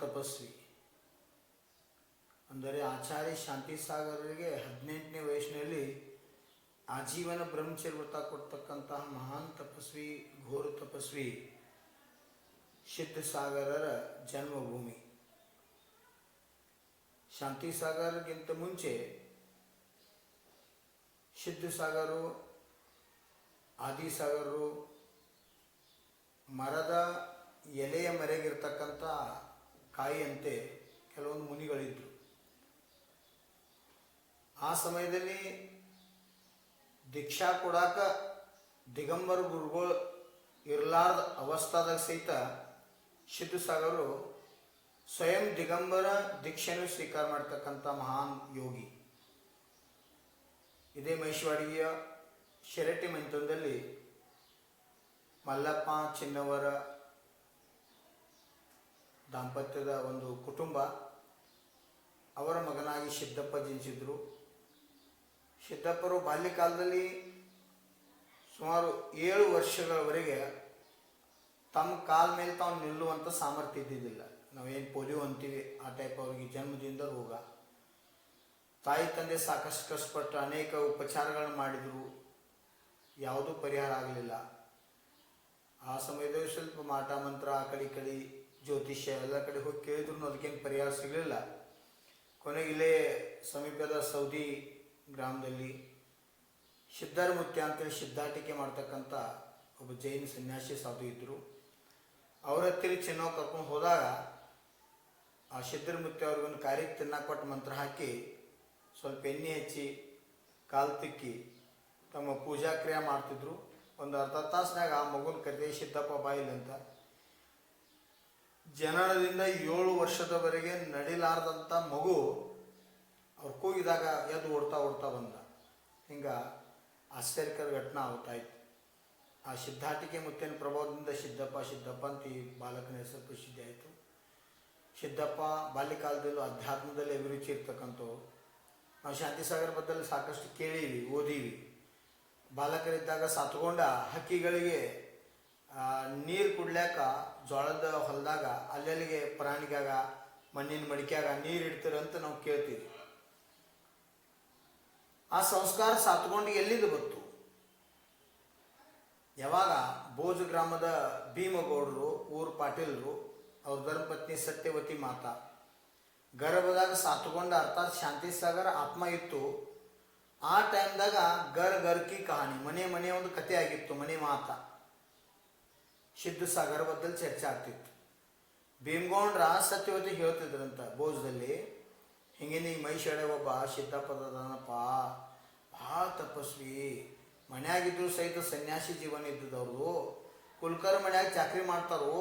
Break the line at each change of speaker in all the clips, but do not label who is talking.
ತಪಸ್ವಿ. ಅಂದರೆ ಆಚಾರ್ಯ ಶಾಂತಿ ಸಾಗರರಿಗೆ ಹದಿನೆಂಟನೇ ವಯಸ್ಸಿನಲ್ಲಿ ಆಜೀವನ ಬ್ರಹ್ಮಚರ್ಯ ವ್ರತ ಕೊಡ್ತಕ್ಕಂತಹ ಮಹಾನ್ ತಪಸ್ವಿ, ಘೋರ ತಪಸ್ವಿ ಸಿದ್ಧಸಾಗರರ ಜನ್ಮಭೂಮಿ. ಶಾಂತಿ ಶಾಂತಿಸಾಗರ್ಗಿಂತ ಮುಂಚೆ ಸಿದ್ಧಸಾಗರು ಆದಿಸಾಗರರು ಮರದ ಎಲೆಯ ಮರೆಗಿರ್ತಕ್ಕಂಥ ಕಾಯಿಯಂತೆ ಕೆಲವೊಂದು ಮುನಿಗಳಿದ್ದರು ಆ ಸಮಯದಲ್ಲಿ ದೀಕ್ಷಾ ಕೊಡಾಕ ದಿಗಂಬರ ಗುರುಗಳು ಇರಲಾರ್ದ ಅವಸ್ಥಾದಾಗ ಸಹಿತ ಸಿದ್ಧಸಾಗರು ಸ್ವಯಂ ದಿಗಂಬರ ದೀಕ್ಷೆಯನ್ನು ಸ್ವೀಕಾರ ಮಾಡ್ತಕ್ಕಂಥ ಮಹಾನ್ ಯೋಗಿ. ಇದೇ ಮಹೇಶ್ವರಿಯ ಶೆರಟಿ ಮಂತ್ರದಲ್ಲಿ ಮಲ್ಲಪ್ಪ, ಚಿನ್ನವರ ದಾಂಪತ್ಯದ ಒಂದು ಕುಟುಂಬ, ಅವರ ಮಗನಾಗಿ ಸಿದ್ದಪ್ಪ ಜನಿಸಿದ್ರು. ಸಿದ್ದಪ್ಪರು ಬಾಲ್ಯಕಾಲದಲ್ಲಿ ಸುಮಾರು ಏಳು ವರ್ಷಗಳವರೆಗೆ ತಮ್ಮ ಕಾಲ ಮೇಲೆ ತಾವು ನಿಲ್ಲುವಂಥ ಸಾಮರ್ಥ್ಯ ಇದ್ದಿದ್ದಿಲ್ಲ. ನಾವೇನು ಪೋಲಿಯೋ ಅಂತೀವಿ, ಆ ಟೈಪ್ ಅವರಿಗೆ ಜನ್ಮದಿಂದ ರೋಗ. ತಾಯಿ, ತಂದೆ ಸಾಕಷ್ಟು ಕಷ್ಟಪಟ್ಟು ಅನೇಕ ಉಪಚಾರಗಳನ್ನು ಮಾಡಿದರು. ಯಾವುದೂ ಪರಿಹಾರ ಆಗಲಿಲ್ಲ. ಆ ಸಮಯದಲ್ಲಿ ಸ್ವಲ್ಪ ಮಾಟ, ಮಂತ್ರ ಈ ಕಡೆ ಜ್ಯೋತಿಷ್ಯ ಎಲ್ಲ ಕಡೆ ಹೋಗಿ ಕೇಳಿದ್ರು ಅದಕ್ಕೇನು ಪರಿಹಾರ ಸಿಗಲಿಲ್ಲ. ಕೊನೆಗೆ ಇಲ್ಲೇ ಸಮೀಪದ ಸೌದಿ ಗ್ರಾಮದಲ್ಲಿ ಸಿದ್ಧಾರಮುತ್ಯ ಅಂತೇಳಿ ಸಿದ್ಧಾಟಿಕೆ ಮಾಡ್ತಕ್ಕಂಥ ಒಬ್ಬ ಜೈನ ಸನ್ಯಾಸಿ ಸಾಧು ಇದ್ದರು ಅವರ ಹತ್ತಿರ ಚಿನ್ನೋ ಕರ್ಕೊಂಡು ಹೋದಾಗ ಆ ಸಿದ್ಧರಮುತ್ಯ ಅವ್ರಿಗೊಂದು ಕಾರ್ಯಕ್ಕೆ ತಿನ್ನಕ್ಕೆ ಕೊಟ್ಟು ಮಂತ್ರ ಹಾಕಿ ಸ್ವಲ್ಪ ಎಣ್ಣೆ ಹಚ್ಚಿ ಕಾಲು ತಿಕ್ಕಿ ತಮ್ಮ ಪೂಜಾ ಕ್ರಿಯೆ ಮಾಡ್ತಿದ್ರು. ಒಂದು ಅರ್ಧ ತಾಸಿನಾಗ ಆ ಮಗುನ ಕರೆದೇ, ಸಿದ್ದಪ್ಪ ಬಾಯಿಲ್ ಅಂತ ಜನನದಿಂದ ಏಳು ವರ್ಷದವರೆಗೆ ನಡಿಲಾರ್ದಂಥ ಮಗು ಅವ್ರು ಕೂಗಿದಾಗ ಎದ್ದು ಓಡ್ತಾ ಓಡ್ತಾ ಬಂದ. ಹಿಂಗೆ ಆಶ್ಚರ್ಯಕರ ಆಗ್ತಾ ಇತ್ತು. ಆ ಸಿದ್ಧಾಟಿಕೆ ಮುತ್ತಿನ ಪ್ರಭಾವದಿಂದ ಸಿದ್ದಪ್ಪ ಸಿದ್ದಪ್ಪ ಅಂತ ಈ ಬಾಲಕನ ಹೆಸರು ಪ್ರಸಿದ್ಧಿ ಆಯಿತು. ಸಿದ್ದಪ್ಪ ಬಾಲ್ಯಕಾಲದಲ್ಲೂ ಅಧ್ಯಾತ್ಮದಲ್ಲಿ ಅಭಿರುಚಿ ಇರ್ತಕ್ಕಂಥವ್ರು. ನಾವು ಶಾಂತಿಸಾಗರ ಬದ್ದಲ್ಲಿ ಸಾಕಷ್ಟು ಕೇಳೀವಿ ಓದೀವಿ ಬಾಲಕರಿದ್ದಾಗ ಸತ್ಕೊಂಡ ಹಕ್ಕಿಗಳಿಗೆ ನೀರು ಕುಡ್ಲ್ಯಾಕ ಜೋಳದ ಹೊಲದಾಗ, ಅಲ್ಲೆಲ್ಲಿಗೆ ಪ್ರಾಣಿಗಾಗ ಮಣ್ಣಿನ ಮಡಿಕ್ಯಾಗ ನೀರು ಇಡ್ತೀರಂತ ನಾವು ಕೇಳ್ತೀವಿ. ಆ ಸಂಸ್ಕಾರ ಸಾತ್ಕೊಂಡು ಎಲ್ಲಿದು ಗೊತ್ತು ಯಾವಾಗ ಬೋಜು ಗ್ರಾಮದ ಭೀಮಗೌಡರು, ಊರು ಪಾಟೀಲರು, ಅವ್ರ ಧರ್ಮಪತ್ನಿ ಸತ್ಯವತಿ ಮಾತ, ಗರ್ಭದಾಗ ಸಾತ್ಕೊಂಡ ಅರ್ಥಾತ್ ಶಾಂತಿ ಸಾಗರ ಆತ್ಮ ಇತ್ತು. ಆ ಟೈಮ್ದಾಗ ಗರ್ ಗರ್ಕಿ ಕಹಾನಿ, ಮನೆ ಮನೆ ಒಂದು ಕತೆ ಆಗಿತ್ತು, ಮನೆ ಮಾತ. ಸಿದ್ದು ಸಾಗರ ಬದ್ದಲ್ಲಿ ಚರ್ಚೆ ಆಗ್ತಿತ್ತು. ಭೀಮಗೌಂಡ್ರ ಸತ್ಯವತಿ ಹೇಳ್ತಿದ್ರಂತ ಬೋಜದಲ್ಲಿ ಹಿಂಗೆ ಈ ಮೈಷಡೆ ಒಬ್ಬ ಸಿದ್ಧಪದನಪ್ಪ ಭಾಳ ತಪಸ್ವಿ. ಮನ್ಯಾಗಿದ್ರು ಸಹಿತ ಸನ್ಯಾಸಿ ಜೀವನ ಇದ್ದಿದವರು. ಕುಲ್ಕರ್ ಮನ್ಯಾಗ ಚಾಕ್ರಿ ಮಾಡ್ತಾರೋ.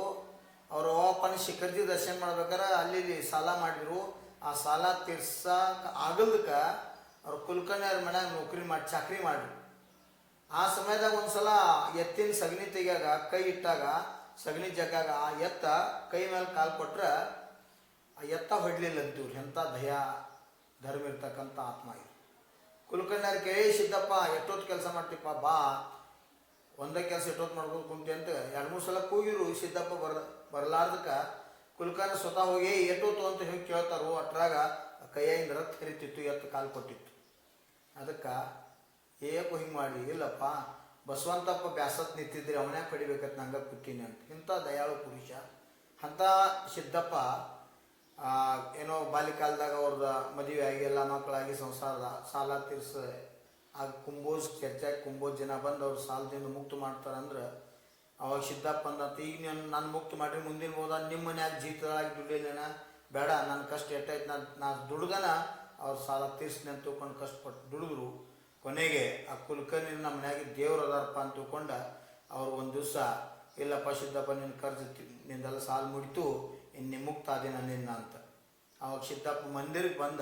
ಅವ್ರ ಅಪ್ಪನ ಶಿಖರ್ಜಿ ದರ್ಶನ ಮಾಡ್ಬೇಕಾರೆ ಅಲ್ಲಿ ಇಲ್ಲಿ ಸಾಲ ಮಾಡಿದ್ರು. ಆ ಸಾಲ ತೀರ್ಸಕ್ಕೆ ಆಗಲ್ದಕ್ಕೆ ಅವ್ರ ಕುಲ್ಕರ್ಣಿಯವ್ರ ಮನ್ಯಾಗ ನೌಕರಿ ಮಾಡಿ, ಚಾಕ್ರಿ ಮಾಡ್ರು. ಆ ಸಮಯದಾಗ ಒಂದ್ಸಲ ಎತ್ತಿನ ಸಗಣಿ ತೆಗಿಯಾಗ, ಕೈ ಇಟ್ಟಾಗ, ಸಗಣಿ ಜಗ್ಗಾಗ ಆ ಎತ್ತ ಕೈ ಮೇಲೆ ಕಾಲು ಕೊಟ್ರೆ ಆ ಎತ್ತ ಹೊಡ್ಲಿಲ್ಲ ಅಂತೀವ್ರಿ ಎಂಥ ದಯ, ಧರ್ಮ ಇರ್ತಕ್ಕಂಥ ಆತ್ಮ ಇದು ಕುಲಕರ್ಣಿಯವ್ರ ಕೇಳಿ, ಸಿದ್ದಪ್ಪ, ಎಷ್ಟೊತ್ತು ಕೆಲಸ ಮಾಡ್ತಿಪ್ಪ, ಬಾ. ಒಂದೇ ಕೆಲಸ ಎಷ್ಟೊತ್ತು ಮಾಡ್ಬೋದು ಕುಂತಿ ಅಂತ ಎರಡು ಮೂರು ಸಲ ಕೂಗಿರು, ಸಿದ್ದಪ್ಪ ಬರ, ಬರಲಾರ್ದಕ್ಕೆ ಕುಲಕರ್ಣ ಸ್ವತಃ ಹೋಗಿ, ಎಷ್ಟೊತ್ತು ಅಂತ ಹೇಗೆ ಕೇಳ್ತಾರೋ ಅಟ್ರಾಗ ಕೈಯಿಂದ ರತ್ ಹರಿತಿತ್ತು, ಎತ್ತು ಕಾಲು ಕೊಟ್ಟಿತ್ತು. ಅದಕ್ಕೆ ಏಕೋ ಹಿಂಗೆ ಮಾಡಿ, ಇಲ್ಲಪ್ಪ, ಬಸವಂತಪ್ಪ ಬ್ಯಾಸತ್ ನಿಂತಿದ್ರೆ ಅವನ್ಯಾಕೆ ಪಡಿಬೇಕಂತ ನಂಗೆ ಕೂತೀನಿ ಅಂತ. ಇಂಥ ದಯಾಳು ಪುರುಷ. ಅಂಥ ಸಿದ್ದಪ್ಪ ಏನೋ ಬಾಲ್ಯಕಾಲದಾಗ ಅವ್ರದ್ದು ಮದುವೆ ಆಗಿ, ಎಲ್ಲ ಮಕ್ಕಳಾಗಿ ಸಂಸಾರದ ಸಾಲ ತೀರ್ಸ ಆಗ ಕುಂಬೋಜ್ ಚರ್ಚಾಗಿ ಕುಂಬೋಜ್ ಜನ ಬಂದು ಅವ್ರ ಸಾಲದಿಂದ ಮುಕ್ತ ಮಾಡ್ತಾರಂದ್ರೆ ಅವಾಗ ಸಿದ್ದಪ್ಪ ಅಂದಂತ ಈಗ ನಾನು ನಾನು ಮುಕ್ತ ಮಾಡಿ ಮುಂದಿನ ಹೋದ ನಿಮ್ಮ ಮನ್ಯಾಗ ಜೀತದಾಗಿ ದುಡ್ಡಿಲ್ಲೇನ ಬೇಡ ನನ್ನ ಕಷ್ಟ ಎಟ್ಟಾಯ್ತು, ನಾನು ನಾನು ದುಡ್ಗನ ಅವ್ರ ಸಾಲ ತೀರ್ಸ್ನಿ ಅಂತ ತಿಳ್ಕೊಂಡು ಕಷ್ಟಪಟ್ಟು ದುಡಿದ್ರು. ಕೊನೆಗೆ ಆ ಕುಲಕರ್ಣಿ ನಮ್ಮ ಮನೆಯಾಗಿ ದೇವ್ರು ಅದಾರಪ್ಪ ಅಂತ ತಿಳ್ಕೊಂಡ ಅವ್ರು ಒಂದು ದಿವಸ, ಇಲ್ಲಪ್ಪ ಸಿದ್ದಪ್ಪ ನಿನ್ನ ಕರ್ಜು ನಿಂದೆಲ್ಲ ಸಾಲು ಮುಡಿತು ಇನ್ನು ಮುಕ್ತ ಆದಿನ ನಿನ್ನ ಅಂತ. ಅವಾಗ ಸಿದ್ದಪ್ಪ ಮಂದಿರಕ್ಕೆ ಬಂದ,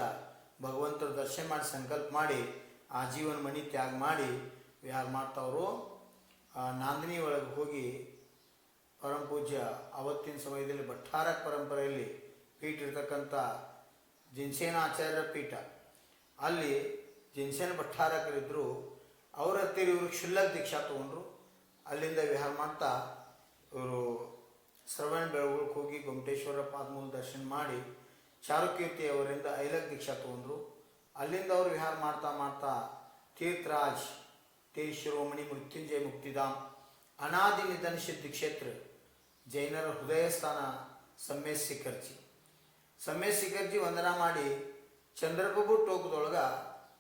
ಭಗವಂತರ ದರ್ಶನ ಮಾಡಿ, ಸಂಕಲ್ಪ ಮಾಡಿ, ಆ ಜೀವನ ಮಣಿ ತ್ಯಾಗ ಮಾಡಿ, ಯಾರು ಮಾಡ್ತಾವರು? ನಾಂದಿನಿ ಒಳಗೆ ಹೋಗಿ ಪರಮ ಪೂಜ್ಯ ಅವತ್ತಿನ ಸಮಯದಲ್ಲಿ ಭಟ್ಟಾರ ಪರಂಪರೆಯಲ್ಲಿ ಪೀಠ ಇರ್ತಕ್ಕಂಥ ಜಿನ್ಸೇನ ಆಚಾರ್ಯರ ಪೀಠ. ಅಲ್ಲಿ ಜಿನ್ಸೇನ ಭಟ್ಟಾರಕರಿದ್ದರು ಅವ್ರ ಹತ್ತಿರ ಇವರು ಕ್ಷುಲ್ಲಕ ದೀಕ್ಷಾ ತೊಗೊಂಡ್ರು. ಅಲ್ಲಿಂದ ವಿಹಾರ ಮಾಡ್ತಾ ಇವರು ಶ್ರವಣ ಬೆಳಗುಳಕ್ಕೆ ಹೋಗಿ ಗೊಮಟೇಶ್ವರ ಪಾದಮೂಲ ದರ್ಶನ ಮಾಡಿ ಚಾರುಕೀರ್ತಿ ಅವರಿಂದ ಐಲಕ್ ದೀಕ್ಷಾ ತೊಗೊಂಡ್ರು. ಅಲ್ಲಿಂದ ಅವರು ವಿಹಾರ ಮಾಡ್ತಾ ಮಾಡ್ತಾ ತೀರ್ಥರಾಜ್ ತೇ ಶಿರೋಮಣಿ ಮೃತ್ಯುಂಜಯ ಮುಕ್ತಿಧಾಮ್, ಅನಾದಿ ನಿಧನ ಸಿದ್ಧಿ ಕ್ಷೇತ್ರ, ಜೈನರ ಹೃದಯ ಸ್ಥಾನ ಸಮ್ಮೇಶ್ ಸಿಖರ್ಜಿ. ಸಮ್ಮೇಶ್ ಸಿಖರ್ಜಿ ವಂದನಾ ಮಾಡಿ ಚಂದ್ರಪ್ರಭು ಟೋಕದೊಳಗ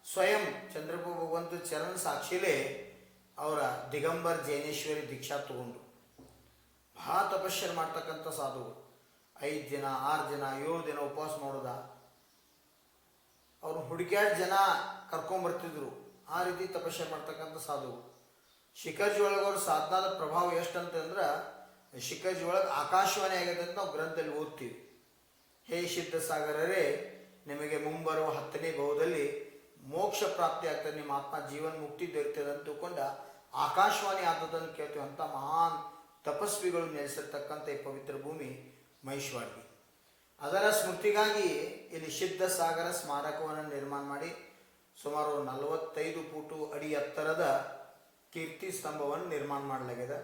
ಸ್ವಯಂ ಚಂದ್ರಪ್ಪ ಭಗವಂತ ಚರಣ ಸಾಕ್ಷಿಲೇ ಅವರ ದಿಗಂಬರ್ ಜೈನೇಶ್ವರಿ ದೀಕ್ಷಾ ತಗೊಂಡು. ಭಾಳ ತಪಸ್ಸರ್ ಮಾಡ್ತಕ್ಕಂಥ ಸಾಧು ಐದು ದಿನ, ಆರು ದಿನ, ಏಳು ದಿನ ಉಪವಾಸ ಮಾಡೋದ? ಅವರು ಹುಡುಕ್ಯಾಡ್ ಜನ ಕರ್ಕೊಂಬರ್ತಿದ್ರು ಆ ರೀತಿ ತಪಸ್ಸೆ ಮಾಡ್ತಕ್ಕಂಥ ಸಾಧು ಶಿಖರ್ಜಿ ಒಳಗೆ ಅವ್ರ ಸಾಧನಾದ ಪ್ರಭಾವ ಎಷ್ಟಂತಂದ್ರೆ, ಶಿಖರ್ಜಿ ಒಳಗೆ ಆಕಾಶವಾಣಿ ಆಗಿದೆ ಅಂತ ನಾವು ಗ್ರಂಥದಲ್ಲಿ ಓದ್ತೀವಿ. ಹೇ ಸಿದ್ಧ ಸಾಗರರೇ ನಿಮಗೆ ಮುಂಬರುವ ಹತ್ತನೇ ಭಾವದಲ್ಲಿ ಮೋಕ್ಷ ಪ್ರಾಪ್ತಿ ಆಗ್ತದೆ, ನಿಮ್ಮ ಆತ್ಮ ಜೀವನ್ ಮುಕ್ತಿ ದೊರೆತದೆ ಅಂತ ತಿಳ್ಕೊಂಡ ಆಕಾಶವಾಣಿ ಆದದನ್ನು ಕೇಳ್ತೀವಿ ಅಂತ ಮಹಾನ್ ತಪಸ್ವಿಗಳು ನೆಲೆಸಿರ್ತಕ್ಕಂಥ ಈ ಪವಿತ್ರ ಭೂಮಿ ಮಹೇಶ್ವಾಡಿ ಅದರ ಸ್ಮೃತಿಗಾಗಿ ಇಲ್ಲಿ ಸಿದ್ಧ ಸಾಗರ ಸ್ಮಾರಕವನ್ನು ನಿರ್ಮಾಣ ಮಾಡಿ ಸುಮಾರು ನಲವತ್ತೈದು ಫೂಟು ಅಡಿ ಎತ್ತರದ ಕೀರ್ತಿ ಸ್ತಂಭವನ್ನು ನಿರ್ಮಾಣ ಮಾಡಲಾಗಿದೆ.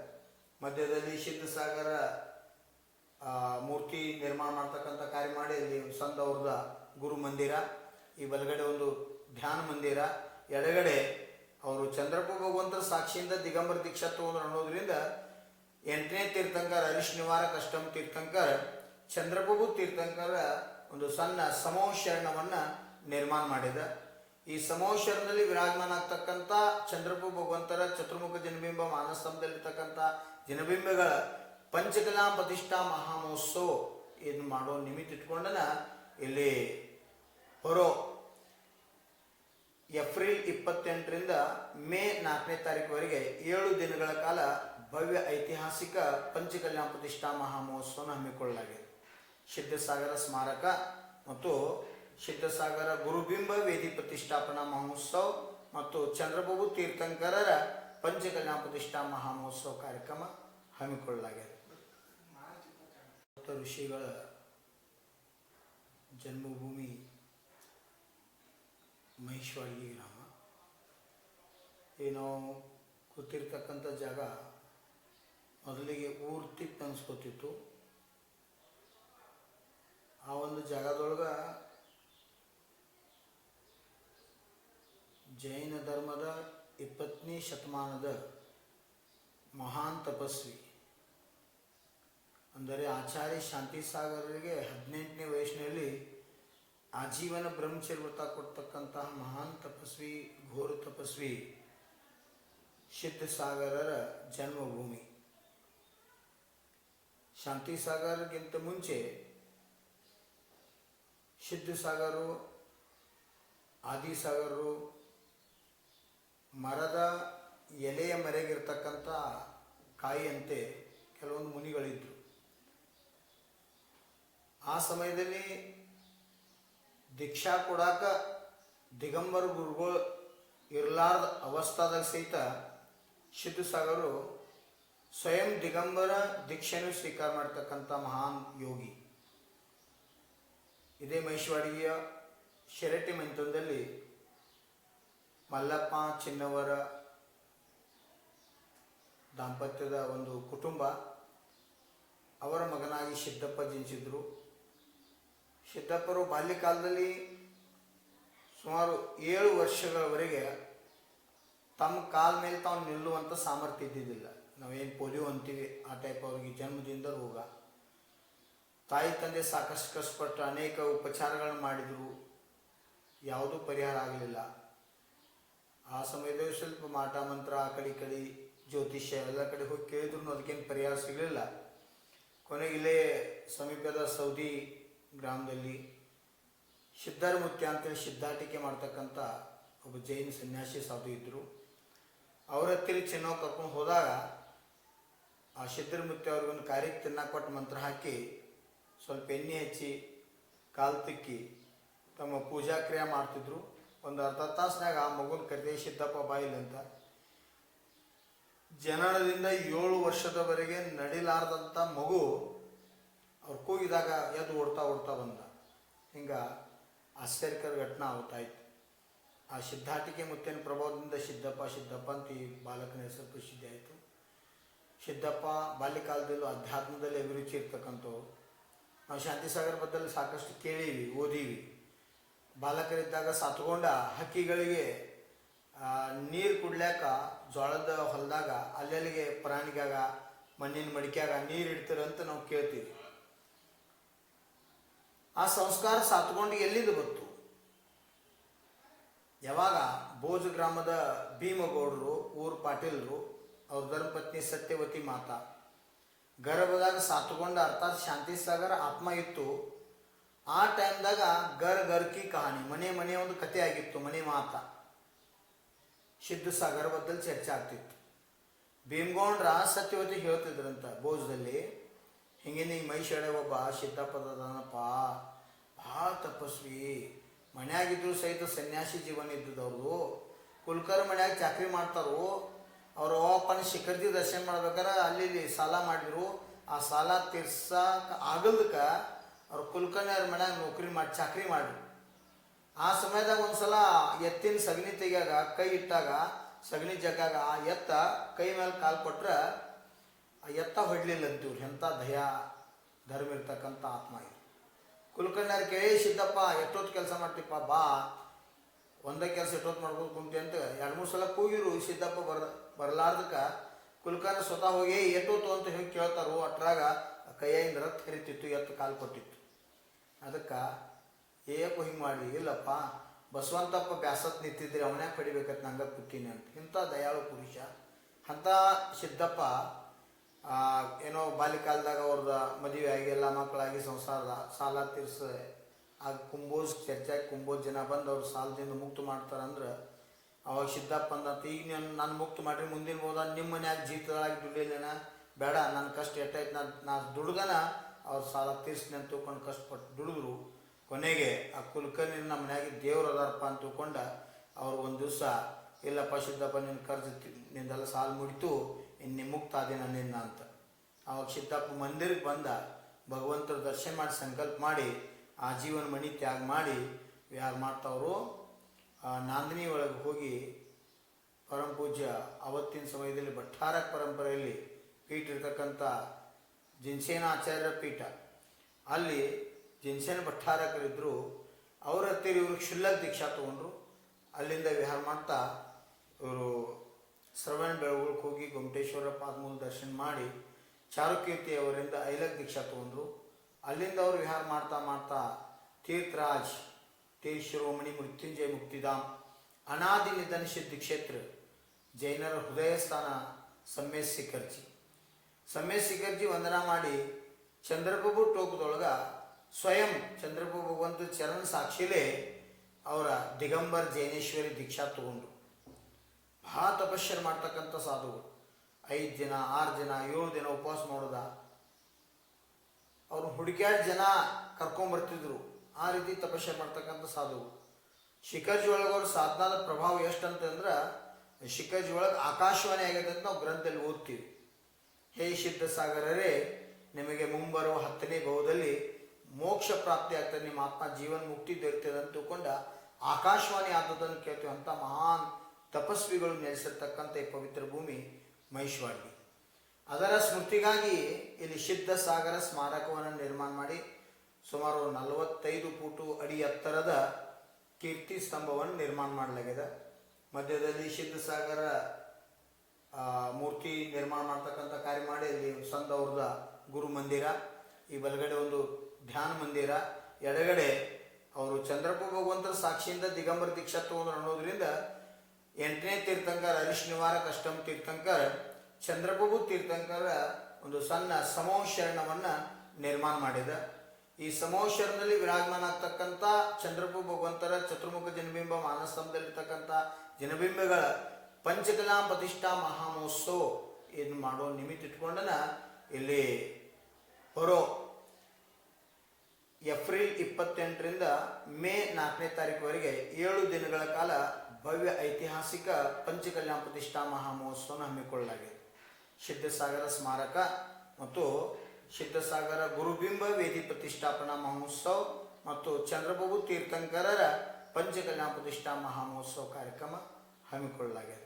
ಮಧ್ಯದಲ್ಲಿ ಸಿದ್ಧ ಸಾಗರ ಮೂರ್ತಿ ನಿರ್ಮಾಣ ಮಾಡ್ತಕ್ಕಂಥ ಕಾರ್ಯ ಮಾಡಿ ಇಲ್ಲಿ ಸಂತ ಅವ್ರದ ಗುರು ಮಂದಿರ, ಈ ಬಲಗಡೆ ಒಂದು ಧ್ಯಾನ ಮಂದಿರ ಎಡಗಡೆ ಅವರು ಚಂದ್ರಪ್ಪ ಭಗವಂತರ ಸಾಕ್ಷಿಯಿಂದ ದಿಗಂಬರ ದೀಕ್ಷಾ ತಗೊಂಡ್ರು ಅನ್ನೋದ್ರಿಂದ ಎಂಟನೇ ತೀರ್ಥಂಕರ ಹರಿಶ್ ನಿವಾರ ಅಷ್ಟಮ ತೀರ್ಥಂಕರ್ ಚಂದ್ರಪ್ರಭು ತೀರ್ಥಂಕರ ಒಂದು ಸಣ್ಣ ಸಮೋಶರಣವನ್ನು ನಿರ್ಮಾಣ ಮಾಡಿದ. ಈ ಸಮೋಶರಣದಲ್ಲಿ ವಿರಾಜಮಾನ ಆಗ್ತಕ್ಕಂಥ ಚಂದ್ರಪ್ರಭು ಭಗವಂತರ ಚತುರ್ಮುಖ ಜನಬಿಂಬ ಮಾನಸ್ತಂಭದಲ್ಲಿರ್ತಕ್ಕಂಥ ಜನಬಿಂಬಗಳ ಪಂಚಕಲಾ ಪ್ರತಿಷ್ಠಾ ಮಹಾಮಹೋತ್ಸವ ಇದನ್ನು ಮಾಡೋ ನಿಮಿತ್ತ ಇಟ್ಕೊಂಡನ ಇಲ್ಲಿ ಹೊರೋ ಏಪ್ರಿಲ್ ಇಪ್ಪತ್ತೆಂಟರಿಂದ ಮೇ ನಾಲ್ಕನೇ ತಾರೀಕುವರೆಗೆ ಏಳು ದಿನಗಳ ಕಾಲ ಭವ್ಯ ಐತಿಹಾಸಿಕ ಪಂಚಕಲ್ಯಾಣ ಪ್ರತಿಷ್ಠಾ ಮಹಾಮಹೋತ್ಸವವನ್ನು ಹಮ್ಮಿಕೊಳ್ಳಲಾಗಿದೆ. ಸಿದ್ಧಸಾಗರ ಸ್ಮಾರಕ ಮತ್ತು ಸಿದ್ಧಸಾಗರ ಗುರುಬಿಂಬ ವೇದಿ ಪ್ರತಿಷ್ಠಾಪನಾ ಮಹೋತ್ಸವ ಮತ್ತು ಚಂದ್ರಬಾಬು ತೀರ್ಥಂಕರರ ಪಂಚಕಲ್ಯಾಣ ಪ್ರತಿಷ್ಠಾ ಮಹಾಮಹೋತ್ಸವ ಕಾರ್ಯಕ್ರಮ ಹಮ್ಮಿಕೊಳ್ಳಲಾಗಿದೆ. ಋಷಿಗಳ ಜನ್ಮಭೂಮಿ ಮಹೇಶ್ವರಿ ಗ್ರಾಮ ಏನೋ ಕೂತಿರ್ತಕ್ಕಂಥ ಜಾಗ ಮೊದಲಿಗೆ ಊರ್ತಿತ್ತು ಅನಿಸ್ಕೋತಿತ್ತು. ಆ ಒಂದು ಜಾಗದೊಳಗೆ ಜೈನ ಧರ್ಮದ ಇಪ್ಪತ್ತನೇ ಶತಮಾನದ ಮಹಾನ್ ತಪಸ್ವಿ. ಅಂದರೆ ಆಚಾರ್ಯ ಶಾಂತಿ ಸಾಗರರಿಗೆ ಹದಿನೆಂಟನೇ ವಯಸ್ಸಿನಲ್ಲಿ ಆಜೀವನ ಬ್ರಹ್ಮಚರ್ಯ ವ್ರತ ಕೊಡ್ತಕ್ಕಂತಹ ಮಹಾನ್ ತಪಸ್ವಿ, ಘೋರ ತಪಸ್ವಿ ಸಿದ್ಧಸಾಗರರ ಜನ್ಮಭೂಮಿ. ಶಾಂತಿ ಸಾಗರ್ಗಿಂತ ಮುಂಚೆ ಸಿದ್ಧಸಾಗರು ಆದಿಸಾಗರರು ಮರದ ಎಲೆಯ ಮರೆಗಿರ್ತಕ್ಕಂಥ ಕಾಯಿಯಂತೆ ಕೆಲವೊಂದು ಮುನಿಗಳಿದ್ದರು ಆ ಸಮಯದಲ್ಲಿ ದೀಕ್ಷಾ ಕೊಡಾಕ ದಿಗಂಬರ ಗುರುಗಳು ಇರಲಾರ್ದ ಅವಸ್ಥಾದಾಗ ಸಹಿತ ಸಿದ್ಧಸಾಗರು ಸ್ವಯಂ ದಿಗಂಬರ ದೀಕ್ಷೆಯನ್ನು ಸ್ವೀಕಾರ ಮಾಡ್ತಕ್ಕಂಥ ಮಹಾನ್ ಯೋಗಿ. ಇದೇ ಮಹೇಶ್ವಾಡಿಯ ಶೆರಟಿ ಮಂತಂದಲ್ಲಿ ಮಲ್ಲಪ್ಪ ಚಿನ್ನವರ ದಾಂಪತ್ಯದ ಒಂದು ಕುಟುಂಬ ಅವರ ಮಗನಾಗಿ ಸಿದ್ದಪ್ಪ ಜನಿಸಿದ್ರು. ಸಿದ್ದಪ್ಪರು ಬಾಲ್ಯಕಾಲದಲ್ಲಿ ಸುಮಾರು ಏಳು ವರ್ಷಗಳವರೆಗೆ ತಮ್ಮ ಕಾಲ ಮೇಲೆ ತಾವು ನಿಲ್ಲುವಂಥ ಸಾಮರ್ಥ್ಯ ಇದ್ದಿದ್ದಿಲ್ಲ. ನಾವೇನು ಪೋಲಿಯೋ ಅಂತೀವಿ, ಆ ಟೈಪ್ ಅವ್ರಿಗೆ ಜನ್ಮದಿಂದ ರೋಗ ತಾಯಿ ತಂದೆ ಸಾಕಷ್ಟು ಕಷ್ಟಪಟ್ಟು ಅನೇಕ ಉಪಚಾರಗಳನ್ನು ಮಾಡಿದರು. ಯಾವುದೂ ಪರಿಹಾರ ಆಗಲಿಲ್ಲ. ಆ ಸಮಯದಲ್ಲಿ ಸ್ವಲ್ಪ ಮಾಟ ಮಂತ್ರ, ಆ ಕಡೆ ಕಡೆ ಜ್ಯೋತಿಷ್ಯ ಎಲ್ಲ ಕಡೆ ಹೋಗಿ ಕೇಳಿದ್ರು, ಅದಕ್ಕೇನು ಪರಿಹಾರ ಸಿಗಲಿಲ್ಲ. ಕೊನೆಗೆ ಇಲ್ಲೇ ಸಮೀಪದ ಸೌದಿ ಗ್ರಾಮದಲ್ಲಿ ಸಿದ್ಧಾರಮುತ್ಯ ಅಂತೇಳಿ ಸಿದ್ಧಾಟಿಕೆ ಮಾಡ್ತಕ್ಕಂಥ ಒಬ್ಬ ಜೈನ ಸನ್ಯಾಸಿ ಸಾಧು ಇದ್ದರು ಅವರ ಹತ್ತಿರ ಚಿನ್ನೋ ಕರ್ಕೊಂಡು ಹೋದಾಗ ಆ ಸಿದ್ಧರಮುತ್ಯ ಅವ್ರಿಗೊಂದು ಕಾರ್ಯಕ್ಕೆ ತಿನ್ನಕ್ಕೆ ಕೊಟ್ಟು ಮಂತ್ರ ಹಾಕಿ ಸ್ವಲ್ಪ ಎಣ್ಣೆ ಹಚ್ಚಿ ಕಾಲು ತಿಕ್ಕಿ ತಮ್ಮ ಪೂಜಾ ಕ್ರಿಯೆ ಮಾಡ್ತಿದ್ರು. ಒಂದು ಅರ್ಧ ತಾಸಿನಾಗ ಆ ಮಗುನ ಕರೆದೇ ಸಿದ್ದಪ್ಪ ಬಾಯಿಲ್ ಅಂತ. ಜನನದಿಂದ ಏಳು ವರ್ಷದವರೆಗೆ ನಡಿಲಾರದಂಥ ಮಗು ಅವ್ರು ಕೂಗಿದಾಗ ಎದ್ದು ಓಡ್ತಾ ಓಡ್ತಾ ಬಂದ. ಹಿಂಗೆ ಆಶ್ಚರ್ಯಕರ ಘಟನಾ ಆಗ್ತಾಯಿತ್ತು ಆ ಸಿದ್ಧಾಟಿಕೆ ಮುತ್ತೇನ ಪ್ರಭಾವದಿಂದ ಸಿದ್ದಪ್ಪ ಸಿದ್ದಪ್ಪ ಅಂತ ಈ ಬಾಲಕನ ಹೆಸರು ಪ್ರಸಿದ್ಧಿ ಆಯಿತು. ಸಿದ್ದಪ್ಪ ಬಾಲ್ಯಕಾಲದಲ್ಲೂ ಅಧ್ಯಾತ್ಮದಲ್ಲಿ ಅಭಿರುಚಿ ಇರ್ತಕ್ಕಂಥವ್ರು. ನಾವು ಶಾಂತಿಸಾಗರ ಬದಲು ಸಾಕಷ್ಟು ಕೇಳೀವಿ ಓದೀವಿ ಬಾಲಕರಿದ್ದಾಗ ಸತ್ಕೊಂಡ ಹಕ್ಕಿಗಳಿಗೆ ನೀರು ಕುಡ್ಲ್ಯಾಕ ಜೋಳದ ಹೊಲದಾಗ ಅಲ್ಲೆಲ್ಲಿಗೆ ಪ್ರಾಣಿಗಾಗ ಮಣ್ಣಿನ ಮಡಿಕೆಯಾಗ ನೀರು ಅಂತ ನಾವು ಕೇಳ್ತೀವಿ. ಆ ಸಂಸ್ಕಾರ ಸಾತ್ಕೊಂಡು ಎಲ್ಲಿಂದ ಬಂತು? ಯಾವಾಗ ಭೋಜ ಗ್ರಾಮದ ಭೀಮಗೌಡರು, ಊರ್ ಪಾಟೀಲ್ರು, ಅವ್ರ ಧರ್ಮಪತ್ನಿ ಸತ್ಯವತಿ ಮಾತಾ, ಗರ್ಭದಾಗ ಸಾತ್ಕೊಂಡ ಅರ್ಥಾತ್ ಶಾಂತಿ ಸಾಗರ ಆತ್ಮ ಇತ್ತು. ಆ ಟೈಮ್ದಾಗ ಗರ್ ಗರ್ಕಿ ಕಹಾನಿ, ಮನೆ ಮನೆ ಒಂದು ಕತೆ ಆಗಿತ್ತು, ಮನೆ ಮಾತ. ಸಿದ್ದು ಸಾಗರ ಬದ್ದಲ್ಲಿ ಚರ್ಚೆ ಆಗ್ತಿತ್ತು. ಭೀಮಗೌಂಡ್ರ ಸತ್ಯವತಿ ಹೇಳ್ತಿದ್ರಂತ ಬೋಜದಲ್ಲಿ ಹಿಂಗಿನ ಈ ಮೈಶಾಳೆ ಒಬ್ಬ ಸಿದ್ದಪ್ಪದನಪ್ಪ ಭಾಳ ತಪಸ್ವಿ. ಮನ್ಯಾಗಿದ್ರು ಸಹಿತ ಸನ್ಯಾಸಿ ಜೀವನ ಇದ್ದಿದವರು ಕುಲ್ಕರ್ ಮನ್ಯಾಗ ಚಾಕ್ರಿ ಮಾಡ್ತಾರು. ಅವ್ರ ಅಪ್ಪನ ಶಿಖರ್ಜಿ ದರ್ಶನ ಮಾಡ್ಬೇಕಾರೆ ಅಲ್ಲಿ ಸಾಲ ಮಾಡಿದ್ರು. ಆ ಸಾಲ ತೀರ್ಸಕ್ಕೆ ಆಗಲ್ದಕ್ಕೆ ಅವ್ರು ಕುಲ್ಕರ್ಣಿಯವ್ರ ಮನ್ಯಾಗ ನೌಕರಿ ಮಾಡಿ, ಚಾಕ್ರಿ ಮಾಡಿದ್ರು. ಆ ಸಮಯದಾಗ ಒಂದ್ಸಲ ಎತ್ತಿನ ಸಗಣಿ ತೆಗಿಯಾಗ, ಕೈ ಇಟ್ಟಾಗ, ಸಗಣಿ ಜಗ್ಗಾಗ ಆ ಎತ್ತ ಕೈ ಮೇಲೆ ಕಾಲು ಕೊಟ್ರ ಎತ್ತ ಹೊಡ್ಲಿಲ್ಲ ಅಂತೀವ್ರು ಎಂಥ ದಯ ಧರ್ಮ ಇರ್ತಕ್ಕಂಥ ಆತ್ಮ ಇದು. ಕುಲಕರ್ಣಿಯವ್ರು ಕೇಳಿ, ಸಿದ್ದಪ್ಪ, ಎಷ್ಟೊತ್ತು ಕೆಲಸ ಮಾಡ್ತೀಪ್ಪ, ಬಾ. ಒಂದೇ ಕೆಲಸ ಎಷ್ಟೊತ್ತು ಮಾಡ್ಬೋದು ಕುಂತಿ ಅಂತ ಎರಡು ಮೂರು ಸಲ ಕೂಗಿರು, ಸಿದ್ದಪ್ಪ ಬರ, ಬರಲಾರ್ದಕ್ಕ ಕುಲಕರ್ಣ ಸ್ವತಃ ಹೋಗಿ ಎಷ್ಟೊತ್ತು ಅಂತ ಹೇಳಿ ಕೇಳ್ತಾರೋ ಅಟ್ರಾಗ ಕೈಯಿಂದ ರತ್ ಕರಿತಿತ್ತು ಎತ್ತು ಕಾಲು ಕೊಟ್ಟಿತ್ತು. ಅದಕ್ಕೆ ಏಕೋ ಹಿಂಗೆ ಮಾಡಿ ಇಲ್ಲಪ್ಪ, ಬಸವಂತಪ್ಪ ಬ್ಯಾಸತ್ ನಿಂತಿದ್ರೆ ಅವನ್ಯಾಗ ಪಡಿಬೇಕಂತ ನಂಗೆ ಕೂತೀನಿ ಅಂತ. ಇಂಥ ದಯಾಳು ಪುರುಷ. ಅಂಥ ಸಿದ್ದಪ್ಪ ಏನೋ ಬಾಲ್ಯಕಾಲದಾಗ ಅವ್ರದ ಮದುವೆ ಆಗಿ ಎಲ್ಲ ಮಕ್ಕಳಾಗಿ ಸಂಸಾರದ ಸಾಲ ತೀರ್ಸ. ಆಗ ಕುಂಬೋಜ್ ಚರ್ಚೆ ಕುಂಬೋಜ್ ಜನ ಬಂದು ಅವ್ರು ಸಾಲದಿಂದ ಮುಕ್ತ ಮಾಡ್ತಾರಂದ್ರೆ ಅವಾಗ ಸಿದ್ದಪ್ಪ ಅಂದಂತ, ಈಗ ನಾನು ನಾನು ಮುಕ್ತ ಮಾಡ್ರಿ, ಮುಂದಿನ ಹೋದ ನಿಮ್ಮ ಮನ್ಯಾಗ ಜೀತದಾಗಿ ದುಡಿಯಲೇನ ಬೇಡ ನನ್ನ ಕಷ್ಟ ಎಟ್ಟೈತೆ ನಾನು, ನಾ ದುಡ್ದನ ಅವ್ರ ಸಾಲ ತೀರ್ಸ್ನಿ ಅಂತ ತಿಳ್ಕೊಂಡು ಕಷ್ಟಪಟ್ಟು ದುಡಿದ್ರು. ಕೊನೆಗೆ ಆ ಕುಲಕರ್ಣಿ ನಮ್ಮ ಮನ್ಯಾಗ ದೇವ್ರು ಅದಾರಪ್ಪ ಅಂತ ತಿಳ್ಕೊಂಡ, ಅವ್ರು ಒಂದು ದಿವಸ, ಇಲ್ಲಪ್ಪ ಸಿದ್ದಪ್ಪ ನಿನ್ನ ಕರ್ಜ್ ನಿಂದೆಲ್ಲ ಸಾಲ ಮುಡಿತು ಇನ್ನು ಮುಕ್ತ ಆದಿನ ನಿನ್ನ ಅಂತ. ಅವಾಗ ಸಿದ್ದಪ್ಪ ಮಂದಿರಕ್ಕೆ ಬಂದ, ಭಗವಂತರ ದರ್ಶನ ಮಾಡಿ ಸಂಕಲ್ಪ ಮಾಡಿ, ಆ ಜೀವನ ಮಣಿ ತ್ಯಾಗ ಮಾಡಿ, ಯಾರು ಆ ನಾಂದಿನಿ ಒಳಗೆ ಹೋಗಿ ಪರಮ ಪೂಜ್ಯ ಅವತ್ತಿನ ಸಮಯದಲ್ಲಿ ಭಟ್ಟಾರ ಪರಂಪರೆಯಲ್ಲಿ ಪೀಠ ಇರ್ತಕ್ಕಂಥ ಜಿನ್ಸೇನಾಚಾರ್ಯರ ಪೀಠ. ಅಲ್ಲಿ ಜಿನ್ಸೇನ ಭಟ್ಟಾರಕರಿದ್ದರು ಅವರ ಹತ್ತಿರ ಇವರು ಕ್ಷುಲ್ಲಕ ದೀಕ್ಷಾ ತಗೊಂಡ್ರು. ಅಲ್ಲಿಂದ ವಿಹಾರ ಮಾಡ್ತಾ ಇವರು ಶ್ರವಣ ಬೆಳಗುಳಕ್ಕೆ ಹೋಗಿ ಗೊಮಟೇಶ್ವರ ಪಾದಮೂಲ ದರ್ಶನ ಮಾಡಿ ಚಾರುಕೀರ್ತಿ ಅವರಿಂದ ಐಲಕ್ ದೀಕ್ಷಾ ತಗೊಂಡ್ರು. ಅಲ್ಲಿಂದ ಅವರು ವಿಹಾರ ಮಾಡ್ತಾ ಮಾಡ್ತಾ ತೀರ್ಥರಾಜ್, ತೀರ್ ಶಿರೋಮಣಿ ಮೃತ್ಯುಂಜಯ ಮುಕ್ತಿಧಾಮ್ ಅನಾದಿ ನಿಧನ ಸಿದ್ಧಿ ಕ್ಷೇತ್ರ, ಜೈನರ ಹೃದಯ ಸ್ಥಾನ ಸಮ್ಮೇಶ್ ಸಿಖರ್ಜಿ. ಸಮ್ಮೇಶ್ ಸಿಖರ್ಜಿ ವಂದನಾ ಮಾಡಿ ಚಂದ್ರಪ್ರಭು ಟೋಕದೊಳಗ ಸ್ವಯಂ ಚಂದ್ರಪ್ರಭು ಭಗವಂತ ಚರಣ ಸಾಕ್ಷಿಲೇ ಅವರ ದಿಗಂಬರ್ ಜೈನೇಶ್ವರಿ ದೀಕ್ಷಾ ತಗೊಂಡ್ರು. ಭಾಳ ತಪಸ್ಸನ್ನು ಮಾಡ್ತಕ್ಕಂಥ ಸಾಧು. ಐದು ದಿನ, ಆರು ದಿನ, ಏಳು ದಿನ ಉಪವಾಸ ಮಾಡೋದ. ಅವ್ರನ್ನ ಹುಡುಕ್ಯಾಡ್ ಜನ ಕರ್ಕೊಂಬರ್ತಿದ್ರು ಆ ರೀತಿ ತಪಸ್ಸೆ ಮಾಡ್ತಕ್ಕಂಥ ಸಾಧು. ಶಿಖರ್ಜಿ ಒಳಗೆ ಅವ್ರ ಸಾಧನಾದ ಪ್ರಭಾವ ಎಷ್ಟಂತಂದ್ರೆ ಶಿಖರ್ಜಿ ಒಳಗೆ ಆಕಾಶವಾಣಿ ಆಗಿದೆ ಅಂತ ನಾವು ಗ್ರಂಥದಲ್ಲಿ ಓದ್ತೀವಿ. ಹೇ ಸಿದ್ಧಸಾಗರರೇ, ನಿಮಗೆ ಮುಂಬರುವ ಹತ್ತನೇ ಭವದಲ್ಲಿ ಮೋಕ್ಷ ಪ್ರಾಪ್ತಿ ಆಗ್ತದೆ. ನಿಮ್ಮ ಆತ್ಮ ಜೀವನ ಮುಕ್ತಿ ದೊರೆತದಂತ ಅಂತ ತಿಳ್ಕೊಂಡ ಆಕಾಶವಾಣಿ ಆದದನ್ನು ಕೇಳ್ತೀವಿ ಅಂತ ಮಹಾನ್ ತಪಸ್ವಿಗಳು ನೆಲೆಸಿರ್ತಕ್ಕಂಥ ಈ ಪವಿತ್ರ ಭೂಮಿ ಮಹಿಷ್ವಾಡಿ ಅದರ ಸ್ಮೃತಿಗಾಗಿ ಇಲ್ಲಿ ಸಿದ್ಧ ಸಾಗರ ಸ್ಮಾರಕವನ್ನು ನಿರ್ಮಾಣ ಮಾಡಿ ಸುಮಾರು ನಲವತ್ತೈದು ಫೂಟು ಅಡಿ ಎತ್ತರದ ಕೀರ್ತಿ ಸ್ತಂಭವನ್ನು ನಿರ್ಮಾಣ ಮಾಡಲಾಗಿದೆ. ಮಧ್ಯದಲ್ಲಿ ಸಿದ್ಧ ಸಾಗರ ಆ, ಮೂರ್ತಿ ನಿರ್ಮಾಣ ಮಾಡ್ತಕ್ಕಂಥ ಕಾರ್ಯ ಮಾಡಿ ಇಲ್ಲಿ ಸಂತ ಅವ್ರದ ಗುರು ಮಂದಿರ ಈ ಬಲಗಡೆ ಒಂದು ಧ್ಯಾನ ಮಂದಿರ ಎಡಗಡೆ ಅವರು ಚಂದ್ರಪ್ಪ ಭಗವಂತರ ಸಾಕ್ಷಿಯಿಂದ ದಿಗಂಬರ ದೀಕ್ಷಾ ತಗೊಂಡ್ರು ಅನ್ನೋದ್ರಿಂದ ಎಂಟನೇ ತೀರ್ಥಂಕರ ಹರಿಶ್ನಿವಾರ ಕಷ್ಟಮ್ ತೀರ್ಥಂಕರ, ಚಂದ್ರಪ್ರಭು ತೀರ್ಥಂಕರ ಒಂದು ಸಣ್ಣ ಸಮೋಶರಣವನ್ನು ನಿರ್ಮಾಣ ಮಾಡಿದ. ಈ ಸಮೋಶರಣದಲ್ಲಿ ವಿರಾಜಮಾನ ಆಗ್ತಕ್ಕಂಥ ಚಂದ್ರಪ್ರಭು ಭಗವಂತರ, ಚತುರ್ಮುಖ ಜನಬಿಂಬ ಮಾನಸ್ತಂಭದಲ್ಲಿರ್ತಕ್ಕಂಥ ಜನಬಿಂಬಗಳ ಪಂಚಕಲಾ ಪ್ರತಿಷ್ಠಾ ಮಹಾಮಹೋತ್ಸವ ಏನು ಮಾಡೋ ನಿಮಿತ್ತ ಇಟ್ಕೊಂಡನ ಇಲ್ಲಿ ಹೊರೋ ಏಪ್ರಿಲ್ ಇಪ್ಪತ್ತೆಂಟರಿಂದ ಮೇ ನಾಲ್ಕನೇ ತಾರೀಕುವರೆಗೆ ಏಳು ದಿನಗಳ ಕಾಲ ಭವ್ಯ ಐತಿಹಾಸಿಕ ಪಂಚಕಲ್ಯಾಣ ಪ್ರತಿಷ್ಠಾ ಮಹಾಮಹೋತ್ಸವನ ಹಮ್ಮಿಕೊಳ್ಳಲಾಗಿದೆ. ಸಿದ್ಧಸಾಗರ ಸ್ಮಾರಕ ಮತ್ತು ಸಿದ್ಧಸಾಗರ ಗುರುಬಿಂಬ ವೇದಿ ಪ್ರತಿಷ್ಠಾಪನಾ ಮಹೋತ್ಸವ ಮತ್ತು ಚಂದ್ರಬಾಬು ತೀರ್ಥಂಕರರ ಪಂಚಕಲ್ಯಾಣ ಪ್ರತಿಷ್ಠಾ ಮಹಾಮಹೋತ್ಸವ ಕಾರ್ಯಕ್ರಮ ಹಮ್ಮಿಕೊಳ್ಳಲಾಗಿದೆ.